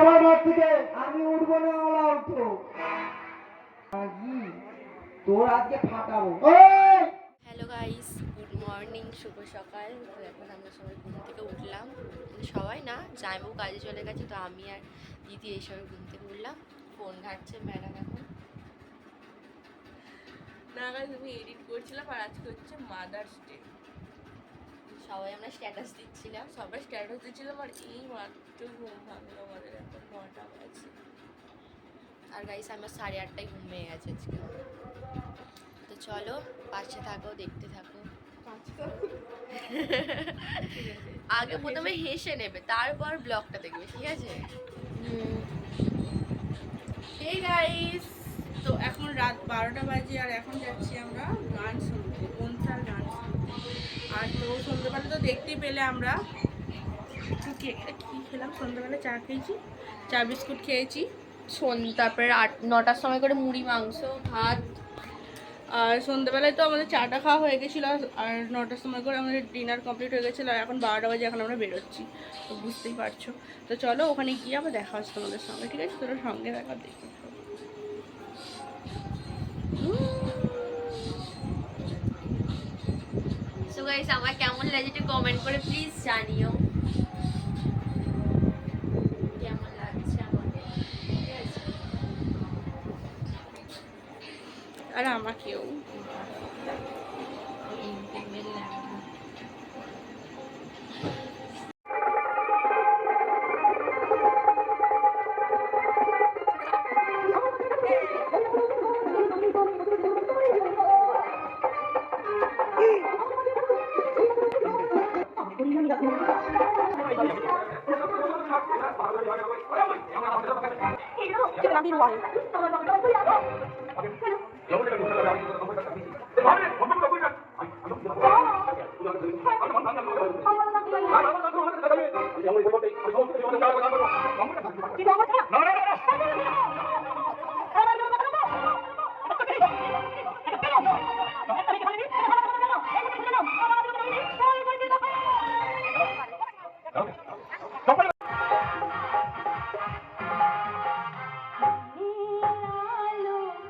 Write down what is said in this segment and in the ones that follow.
মাঠ থেকে আমি না ওলা তোর আজকে ফাটাবো হ্যালো গাইস গুড মর্নিং শুভ সকাল তো এখন আমরা সবাই ঘুম থেকে উঠলাম সবাই না যাই জামাইবাবু কাজে চলে গেছে তো আমি আর দিদি এই সবাই ঘুম থেকে উঠলাম ফোন ঘাটছে ম্যাডাম এখন না গাইজ আমি এডিট করছিলাম আর আজকে হচ্ছে মাদার্স ডে সবাই আমরা স্ট্যাটাস দিচ্ছিলাম সবাই স্ট্যাটাস দিচ্ছিলাম আর এই মাত্র ঘুম ভাঙলো আমাদের এখন নটা বাজে। আর গাইস আমার সাড়ে আটটায় ঘুম হয়ে গেছে আজকে। তো চলো পাশে থাকো দেখতে থাকো। আগে প্রথমে হেসে নেবে তারপর ব্লগটা দেখবে ঠিক আছে? এই গাইস তো এখন রাত বারোটা বাজে আর এখন যাচ্ছি আমরা গান শুনতে কোনটার গান শুনতে। আর তো সন্ধ্যেবেলা তো দেখতেই পেলে আমরা। কে- খেলাম? সন্ধ্যেবেলা চা খেয়েছি, চা বিস্কুট খেয়েছি। শোন তারপরে আট, নটার সময় করে মুড়ি, মাংস, ভাত। আর সন্ধ্যেবেলায় তো আমাদের চাটা খাওয়া হয়ে গেছিল, আর নটার সময় করে আমাদের ডিনার কমপ্লিট হয়ে গেছিল, আর এখন বারোটা বাজে, এখন আমরা বেরোচ্ছি। তো বুঝতেই পারছ। তো চলো, ওখানে গিয়ে আবার দেখা হচ্ছে তোমাদের সঙ্গে, ঠিক আছে? তোরা সঙ্গে দেখা দেখো সো গাইস আমার কেমন লাগে একটু কমেন্ট করে প্লিজ জানিও কেমন লাগছে আমাকে ঠিক আছে আর আমাকেও।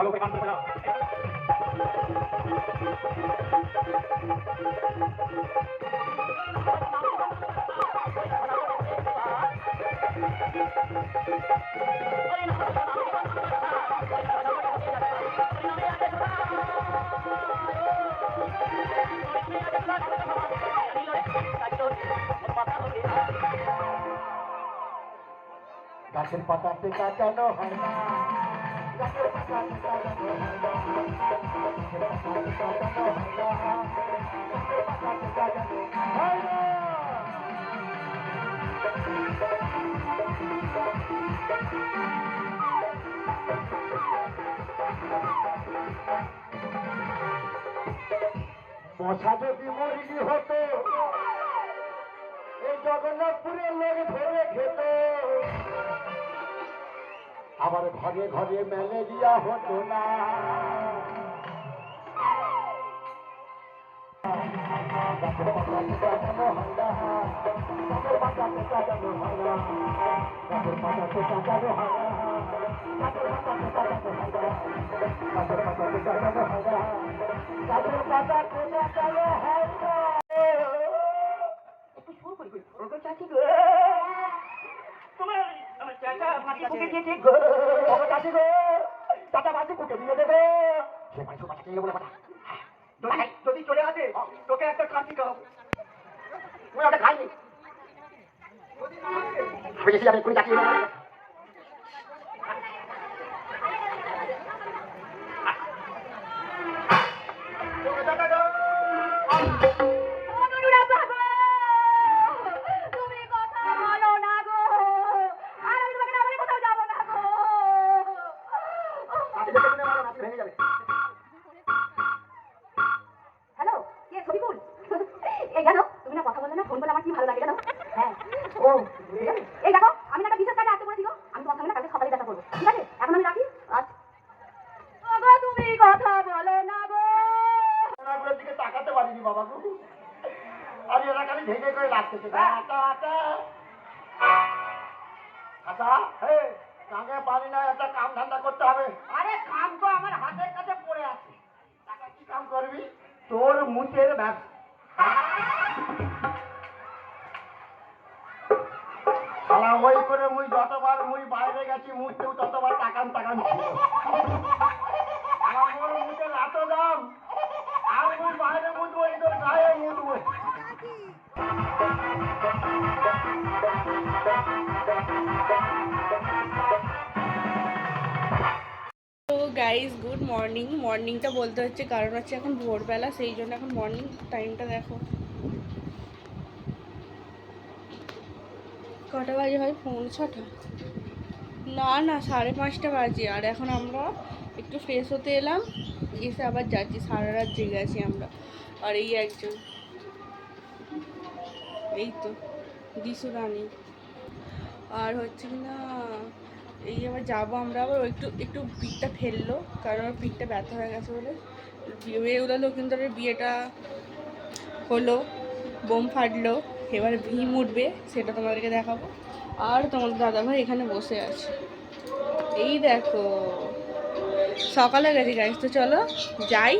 Halo rekan semua. Thank you. গাছের পাতাতে কাটানো হয় না কাটানো হয় না? মশা যদি মরিনি হতো, এই জগন্নাথপুরের লোক ধরে খেত। আবার ঘরে ঘরে ম্যালেরিয়া হতো না। হয় হয় হয় হয় হয় হয় একটু সুর করি গো তোমার যদি যদি চলে আসে তোকে একটা কাঁচি খাওয়াবো। ওটা খাইনি? আমি আমি কুড়ি চাকরি মুখের ব্যবসা শালা, ওই করে মুই যতবার মুই বাইরে গেছি ততবার টাকান আমার মোর দাম। আর মুই বাইরে মুঠবো এই তোর গায়ে মুঠবো তো গাইজ গুড মর্নিং মর্নিংটা বলতে হচ্ছে কারণ হচ্ছে এখন ভোরবেলা, সেই জন্য এখন মর্নিং টাইমটা দেখো। কটা বাজে হয় পৌনে ছটা। না না, সাড়ে পাঁচটা বাজে। আর এখন আমরা একটু ফ্রেশ হতে এলাম, এসে আবার যাচ্ছি। সারা রাত জেগে আছি আমরা। আর এই একজন। এই তো, দিশু রানী। আর হচ্ছে কি না এই আবার যাব আমরা আবার একটু একটু পিঠটা ফেলল, কারণ ওর পিঠটা ব্যথা হয়ে গেছে বলে। বেউলালো কিন্তু ওর বিয়েটা হলো, বোম ফাটলো, এবার ভীম উঠবে, সেটা তোমাদেরকে দেখাবো। আর তোমাদের দাদাভাই এখানে বসে আছে। এই দেখো, সকালে গেছি গাইজ তো চলো যাই,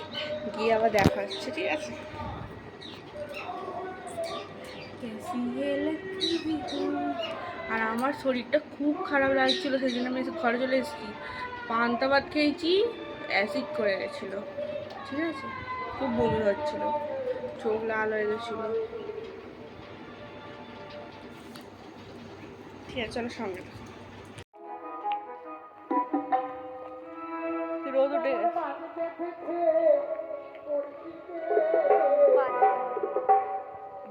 গিয়ে আবার দেখা হচ্ছে, ঠিক আছে? আর আমার শরীরটা খুব খারাপ লাগছিল, সেই জন্য আমি এসে ঘরে চলে এসেছি। পান্তা ভাত খেয়েছি অ্যাসিড করে গেছিল, ঠিক আছে? খুব বমি হচ্ছিল, চোখ লাল হয়ে গেছিল। ঠিক আছে, চলো সঙ্গে রোদ উঠে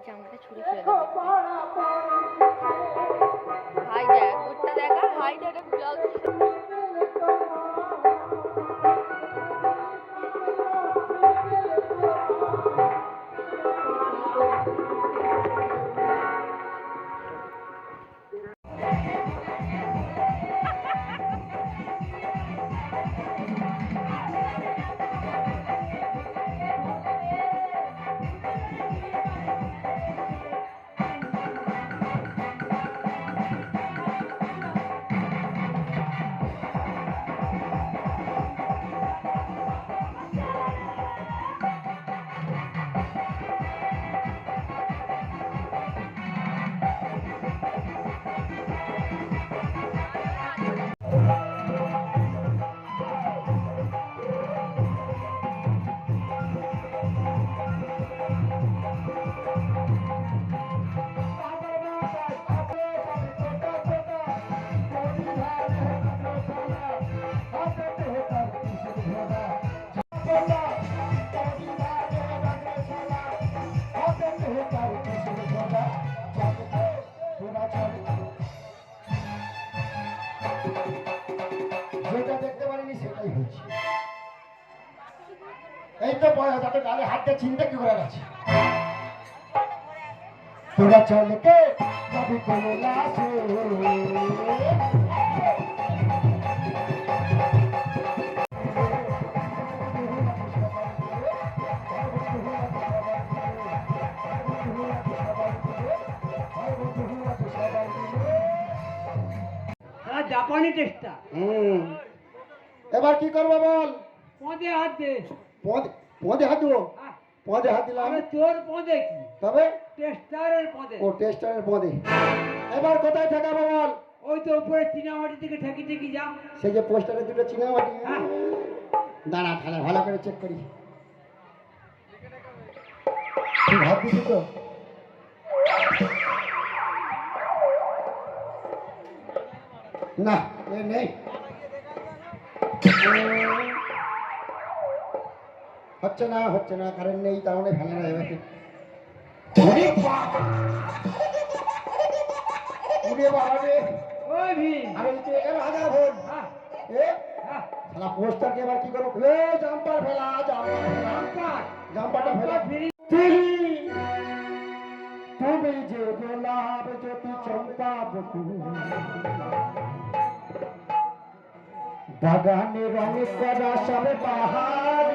জামাটা ছুড়ে ফেলে দেখা হাই দেখা তো বয় যাতে গালে হাতটা চিনতে কি করে গেছে তোরা চলে কে? যাবি জাপানি টেস্টটা হুম। এবার কি করব বল? পদে হাত দে। পদে পদে হাত দেবো? হ্যাঁ, পদে হাত দিলাম। আরে তোর পদে কি? তবে? টেস্টারের পদে। ও টেস্টারের পদে। এবার কোথায় ঠেকাবো বল? ওই তো উপরে চীনামাটি থেকে ঠেকি ঠেকি যা। সেই যে পোস্টারে দুটো চিনামাটি। হ্যাঁ। দাঁড়া তাহলে ভালো করে চেক করি। হাত তো? না এ নেই। হচ্ছে না হচ্ছে না কারেন্ট নেই তার মানে উড়ে বাবা! রে ওই আরে হাজার ভোট। হ্যাঁ। এ? হ্যাঁ। এবার কি করব? এ জাম্পার ফেলা জাম্পার জাম্পারটা ফেলা। তুমি যে গোলাপ জ্যোতি চম্পা বকুল। বাগানে রং করা সব ফুল।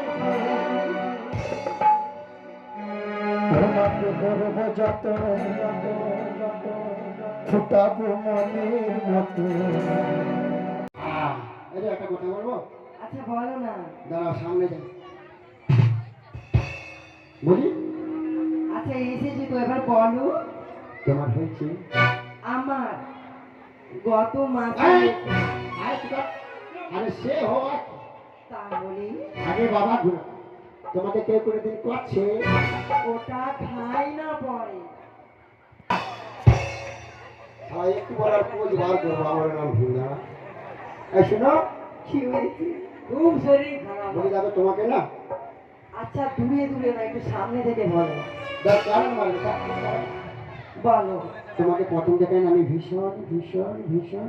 তোমাকে করব যত ফুটাবো মনের মতো। এই একটা কথা বলব? আচ্ছা বলো না। দাঁড়াও সামনে যাই। বলি আচ্ছা এসেছি তো এবার বলো। তোমার হয়েছে? আমার গত মাসে। আরে সে হওয়া তা বলি। আগে বাবা ঘুরে। তোমাকে কেউ করে দিন করছে? ওটা খাই না পরে। আর একটু বলার পোজ বার করব আমার নাম ভিঙ্গা এই শোনো কি হয়েছে? খুব শরীর খারাপ। বলি যাবে তোমাকে না? আচ্ছা দূরে দূরে না একটু সামনে থেকে বলো। দেখ কারণ মারবে। বলো তোমাকে প্রথম থেকে আমি ভীষণ ভীষণ ভীষণ।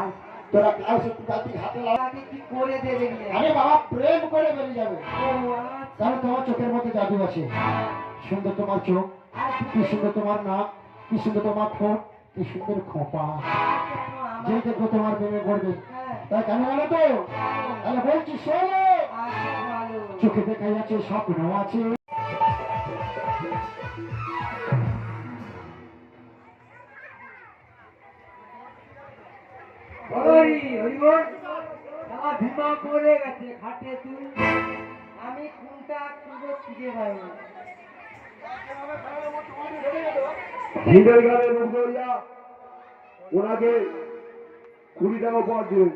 আর তোরা কাল সত্যি জাতি হাতে লাগা তাকে কি করে দেবে আরে বাবা প্রেম করে বেরিয়ে যাবে। আচ্ছা। কারণ তোমার চোখের মধ্যে জাদু আছে। সুন্দর তোমার চোখ কি সুন্দর তোমার নাক কি সুন্দর তোমার ঠোঁট কি সুন্দর খোপা। যে দেখব তোমার প্রেমে পড়বে। হ্যাঁ। তাই কেন জানো তো? তাহলে বলছি শোনো। আচ্ছা চোখে দেখা যাচ্ছে স্বপ্ন আছে। ভীমা পড়ে গেছে খাটে তুই আমি কোনটা খুঁজে খুঁজে পাই না। হিন্দের গ্রামের মুখদরিয়া ওনাকে কুড়ি টাকা পর দিন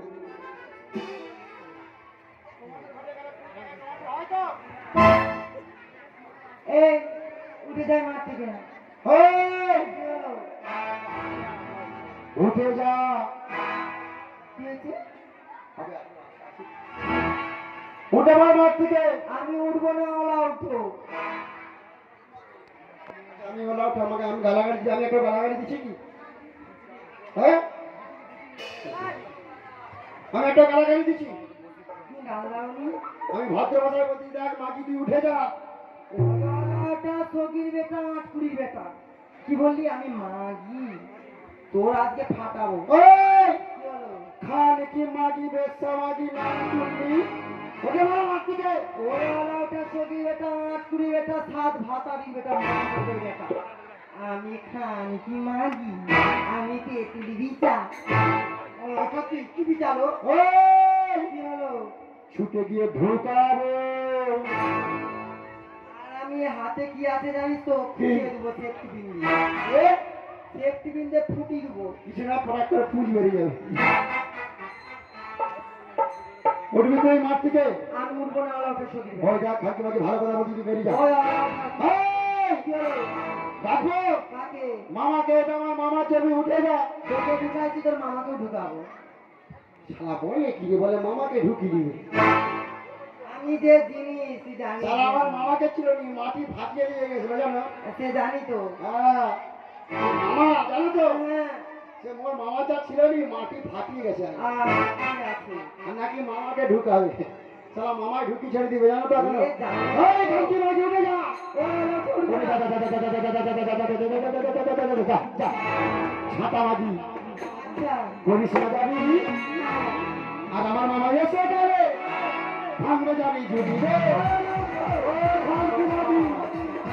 এই উঠে যায় মাঠ থেকে। এই, কি হলো? উঠে যা। কি হয়েছে? উঠে আমার মাঠ থেকে। আমি উঠবো না ওলা উঠো। আমি হলো আমাকে আমি গালাগালি আমি একটা গালাগালি দিচ্ছি কি? হ্যাঁ? আমি একটা গালাগালি দিচ্ছি। আমি ভদ্র ভাষায় বলছি দেখ মাকি তুই উঠে যা। ওটা সগির বেটা আটকুড়ির বেটা। কি বললি? আমি মাগি। তোর আজকে ফাটাবো। ওই! কি হলো খান কি মাগি বেসা মাগি না চুন্নি? ওকে বলো ওরা ওটা আটকুড়ি বেটা সাত ভাতারি বেটা। আমি খান কি মাগি আমি তেতুলি বিচা। ও সত্যি কি বিচালো ওই কি হলো? ছুটে গিয়ে ঢোকাবো আর আমি হাতে কি আছে জানিস তো? ফুটিয়ে দেবো সেফটি পিন দিয়ে। এ? সেফটি পিন দিয়ে ফুটিয়ে দেবো। কিছু না পড়া করে পুজ বেরিয়ে যাবে। উঠবি তুই মাঠ থেকে। আমি উঠবো না ওরা ওটা ওই যা খাকি মাকি ভালো কথা বলছি বেরিয়ে যা। ওই ওরা ওটা- এই, কি হলো ডাকবো কাকে? মামাকে এটা আমার মামা ছবি উঠে যা। তোকে ঢুকাইছি তোর মামাকেও ঢুকাবো। শালা বলে কি বলে মামাকে ঢুকি দিবে আমি যে জিনিস জানিস। আমার মামাকে ছিল নি মাটি ফাটিয়ে দিয়ে গেছিল জানো? সে জানি তো। হ্যাঁ। মামা জানো তো? হ্যাঁ। সে মোর মামা যা ছিল নি মাটি ফাটিয়ে গেছে আর নাকি মামাকে ঢুকাবে সালা মামা ঢুকি ছেড়ে দিবে জানো তো এখন ছাতা মাঝি করিস না আর আমার মামা এসে যাবে ভাঙবে যাবি ঝুঁকি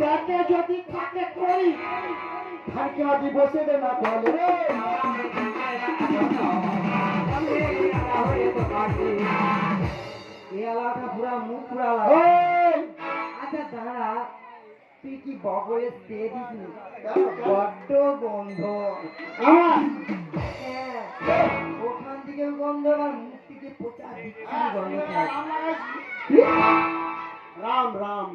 তাকে যদি থাকে করি থাকে আদি বসে দে না বলে রে এলাকা পুরা মুখ পুরা আচ্ছা দাঁড়া। তুই কি বগলে স্প্রে দিস বড্ড গন্ধ। হ্যাঁ ওখান থেকে গন্ধ আর মুখ থেকে পচা বিচ্ছিরি গন্ধ রাম রাম।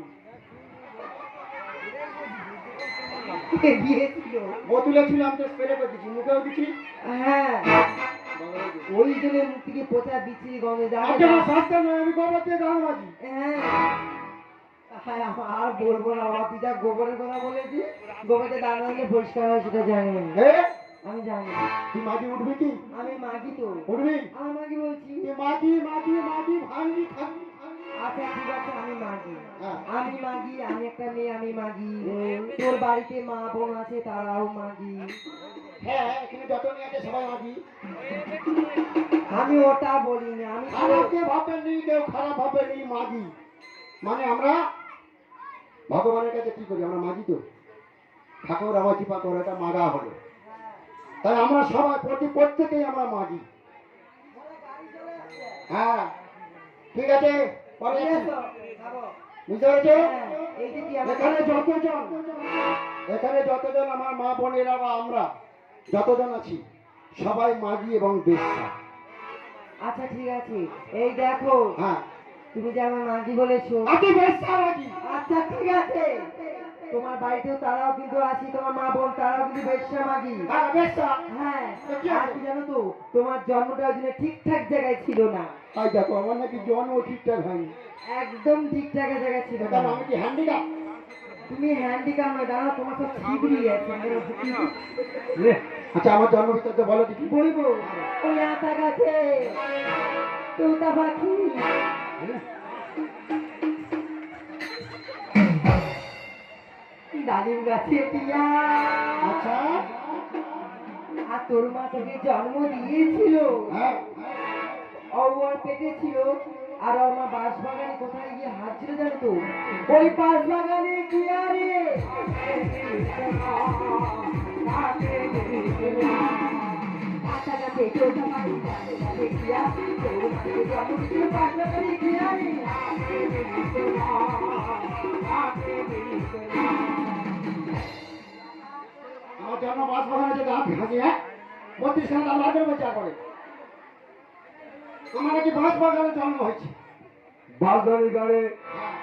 বোতলে ছিল আমি তো স্প্রে করে দিচ্ছি মুখেও দিচ্ছি হ্যাঁ ওই জন্য মুখ থেকে পচা বিচ্ছিরি গন্ধ যায় আমার আমি গোবর দিয়ে গান বাজি হ্যাঁ। হ্যাঁ, আর বলব না বাবা তুই যা গোবরের কথা বলেছি। গোবরতে দাঁড়া পরিষ্কার হয় সেটা জানি আমি। জানি। তুই মাটি উঠবি কি? আমি মাগি তো উঠবি? আমি মাগি বলছি? তুই মাটি মাটি মাটি ভাঙি আচ্ছা ঠিক আছে আমি মাগি হ্যাঁ। আমি মাগি আমি একটা মেয়ে আমি মাগি তোর বাড়িতে মা বোন আছে তারাও মাগি হ্যাঁ এখানে যত মেয়ে আছে সবাই মাটি আমি ওটা বলিনি আমি কেউ খারাপ ভাববেন নি মাগি মানে আমরা ভগবানের কাছে কি করি? আমরা মাগি তো। ঠাকুর আমার কৃপা করে এটা মাগা হলো। তাই আমরা সবাই প্রতি প্রত্যেকেই আমরা মাগি। হ্যাঁ ঠিক আছে। বুঝতে পেরেছ? হ্যাঁ, এখানে যতজন এখানে যতজন আমার মা বোনেরা বা আমরা যতজন আছি সবাই মাগি এবং বেশ্যা। আচ্ছা ঠিক আছে। এই দেখো হ্যাঁ। তুমি যে আমার মাগি বলেছ। মাগি আচ্ছা ঠিক আছে। তোমার বাড়িতেও তারাও কিন্তু আছি তোমার মা বোন তারাও কিন্তু বেশ্যা মাগি। হ্যাঁ হ্যাঁ কি আর কি জানো তো তোমার জন্মটা ওই জন্য ঠিকঠাক জায়গায় ছিল না। তাই দেখো আমার নাকি জন্ম ঠিকঠাক হয়নি। একদম ঠিকঠাক জায়গায় ছিল না। আমি কি হ্যান্ডিক্যাপ তুমি হ্যান্ডিকাম নয় দাঁড়া তোমার তো ছিবড়ি আছে আচ্ছা আমার জন্ম বিস্তারিত বলো দেখি। বলব ওই আতা গাছে তোতা পাখি। ডালিম গাছে টিয়া। আচ্ছা। আর তোর মা তোকে জন্ম দিয়েছিল। হ্যাঁ। অওয়ার পেটে ছিল। আর ওর মা বাঁশ বাগানে কোথায় গিয়ে হাঁটছিল জানো তো? ওই বাঁশ বাগানে কি আরে আমার জন্ম বাস বাগানে যে হাসি হ্যাঁ বত্রিশ বিচার করে আমার নাকি বাস বাগানে জন্ম হয়েছে। বাগদানি গাড়ে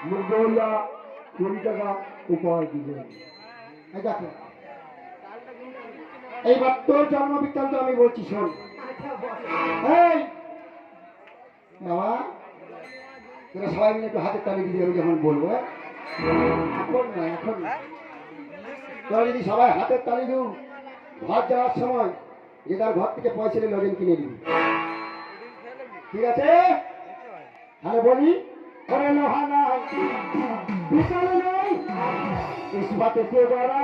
মুরগৌলা কুড়ি টাকা উপহার দেখো এইবার তোর জন্ম বৃত্তান্ত আমি বলছি, শোন। সবাই মিলে একটু হাতের তালি দিয়ে আমি যখন বলব হ্যাঁ? এখন না, এখন। তোরা যদি সবাই হাতের তালি দিও, ঘর যাওয়ার সময় যে তার ঘর থেকে পয়সা নিয়ে লজেন কিনে দিবি। ঠিক আছে? তাহলে বলি, ওরে লোহা নাই ইস্পাতে গড়া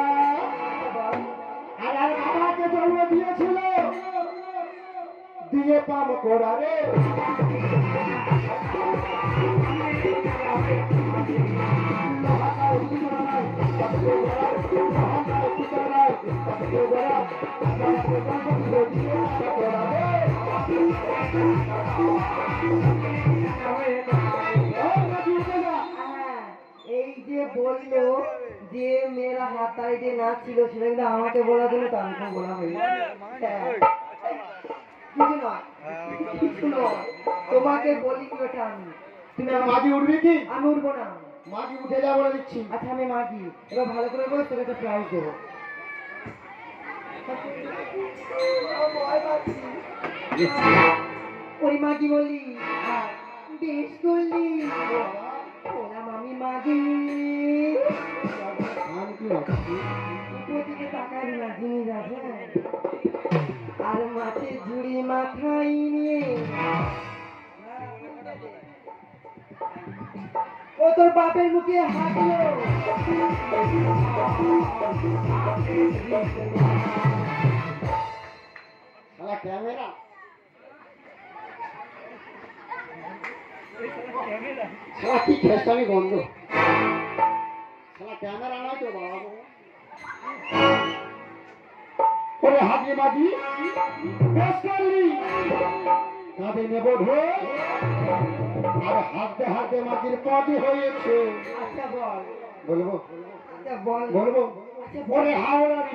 আর বাবাকে জন্ম দিয়েছিল। দিয়ে পাম করা রে। হ্যাঁ, বলল যে মেয়েরা হাত তাড়িতে নাচ ছিল সেটা কিন্তু আমাকে বলার জন্য তার বলা হয়নি। হ্যাঁ। কিছু নয়। কিছু নয়। তোমাকে বলি কি ওটা আমি। তুমি মাঝি উঠবি কি? আমি উঠবো না। উঠে যা বলে দিচ্ছি। আচ্ছা আমি মাগি। এবার ভালো করে বল তোকে একটা প্রাইজ দেবো। ওই মাগি বললি বেশ করলি। আর মাছের ঝুড়ি মাথায় নিয়ে। ও তোর বাপের মুখে হাঁটলো ক্যামেরা? শালা কি খেসামি গন্ধ শালা ক্যামেরা নয় তো বাবা। ওরে হাজি মাঝি বেশ করলি। কাঁধে নেব ঢোল আর হাতে হাতে মাটির পদি হয়েছে। আচ্ছা বল। বলব? আচ্ছা বলব? ওরে হাওড়ার